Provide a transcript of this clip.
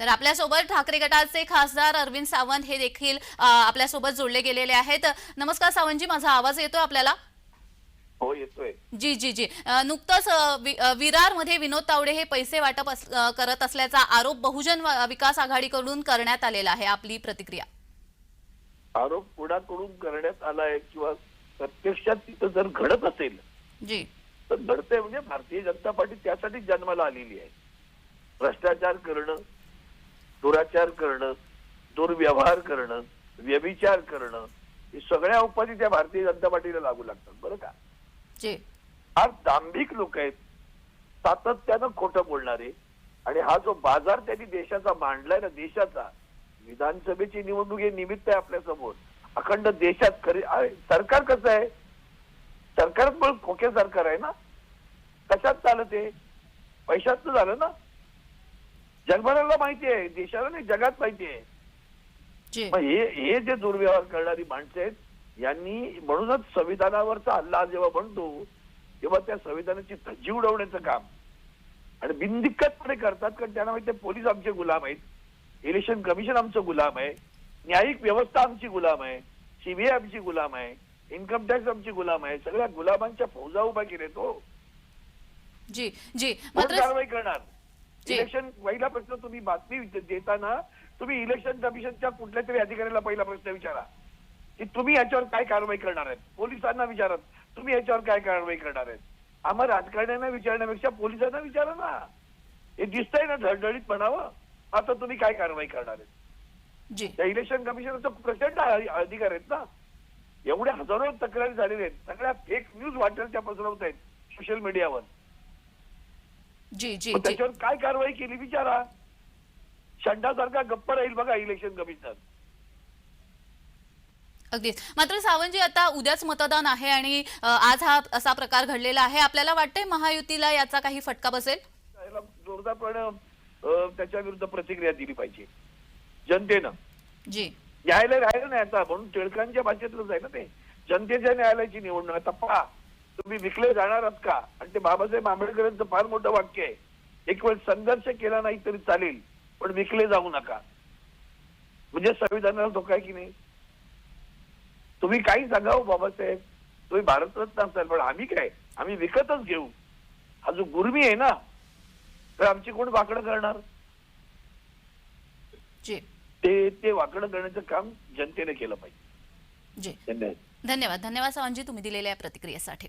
तर आपल्यासोबत ठाकरे गटाचे खासदार अरविंद सावंत हे देखील आपल्यासोबत जोडले गेलेले आहेत. नमस्कार सावंतजी माझा आवाज येतोय आपल्याला? हो येतोय. जी जी जी. नुकतंच अ, वि- अ, विरारमध्ये विनोद तावडे हे पैसे वाटप अस- करत असल्याचा आरोप बहुजन विकास आघाडीकडून करण्यात आलेला आहे. आपली प्रतिक्रिया. आरोप कोणाकडून करण्यात आलाय किंवा प्रत्यक्षात तिथं जर घडत असेल जी. तर घडतंय म्हणजे भारतीय जनता पार्टी त्यासाठी जन्माला आलेली आहे. भ्रष्टाचार करणं दुराचार करणं दुर्व्यवहार करणं व्यभिचार करणं हे सगळ्या उपाधी त्या भारतीय जनता पार्टीला लागू लागतात. बरं का? जी. फार दांभिक लोक आहेत. सातत्यानं खोटं बोलणारे. आणि हा जो बाजार त्यांनी देशाचा मांडलाय ना देशाचा विधानसभेची निवडणूक हे निमित्त आहे आपल्यासमोर अखंड देशात खरे सरकार कसं आहे? सरकार पण खोके सरकार आहे ना? कशात चालत आहे? पैशात झालं ना? जगभराला माहिती आहे. देशाला नाही जगात माहिती आहे. जी. मग हे हे जे दुर्व्यवहार करणारी माणसं आहेत यांनी म्हणूनच संविधानावरचा हल्ला जेव्हा म्हणतो तेव्हा त्या संविधानाची जीव उडवण्याचं काम. आणि बिनदिक्कतपणे करतात कारण त्यांना माहिती आहे, पोलीस आमचे गुलाम आहेत. इलेक्शन कमिशन आमचं गुलाम आहे. न्यायिक व्यवस्था आमची गुलाम आहे. सीबीआय आमची गुलाम आहे. इन्कम टॅक्स आमची गुलाम आहे. सगळ्या गुलामांच्या फौजा उभा केले तो जी जी. मात्र कारवाई करणार? जी. इलेक्शन पहिला प्रश्न तुम्ही बातमी देताना तुम्ही इलेक्शन कमिशनच्या कुठल्या तरी अधिकाऱ्याला पहिला प्रश्न विचारा. की तुम्ही याच्यावर काय कारवाई करणार आहेत? पोलिसांना विचारत तुम्ही याच्यावर काय कारवाई करणार आहेत? आम्हा राजकारण्यांना विचारण्यापेक्षा पोलिसांना विचारा ना. हे दिसतंय ना ढळढळीत म्हणावं. आता तुम्ही काय कारवाई करणार आहेत? त्या इलेक्शन कमिशनचा प्रचंड अधिकार आहेत ना. एवढ्या हजारो तक्रारी झालेल्या आहेत. सगळ्या फेक न्यूज वाटेलच्या पसरवत आहेत सोशल मीडियावर जी जी मग त्याच्यावर काय कारवाई केली विचारा शंडासारखा गप्प राहील बघा इलेक्शन कमिशनर अगदीच. मात्र सावंतजी आता उद्याच मतदान आहे आणि आज हा असा प्रकार घडलेला आहे. आपल्याला वाटतंय महायुतीला याचा काही फटका बसेल? जोरदारपणे त्याच्या विरुद्ध प्रतिक्रिया दिली पाहिजे. जनतेनं. जी. न्यायालय राहिलं नाही आता म्हणून टिळकांच्या भाषेतलंच आहे ना ते. जनतेच्या न्यायालयाची निवडणूक. आता पहा. तुम्ही विकले जाणार आहात का? आणि ते बाबासाहेब आंबेडकरांचं फार मोठं वाक्य आहे. एक वेळ संघर्ष केला नाही तरी चालेल पण विकले जाऊ नका. म्हणजे संविधानाला धोका आहे की नाही? तुम्ही काही सांगावं बाबासाहेब. तुम्ही भारतरत्न असाल पण आम्ही काय? आम्ही विकतच घेऊ. हा जो गुरमी आहे ना तर आमची कोण वाकडं करणार? ते ते वाकडं करण्याचं काम जनतेने केलं पाहिजे. धन्यवाद. धन्यवाद. सावंतजी तुम्ही दिलेल्या प्रतिक्रियेसाठी.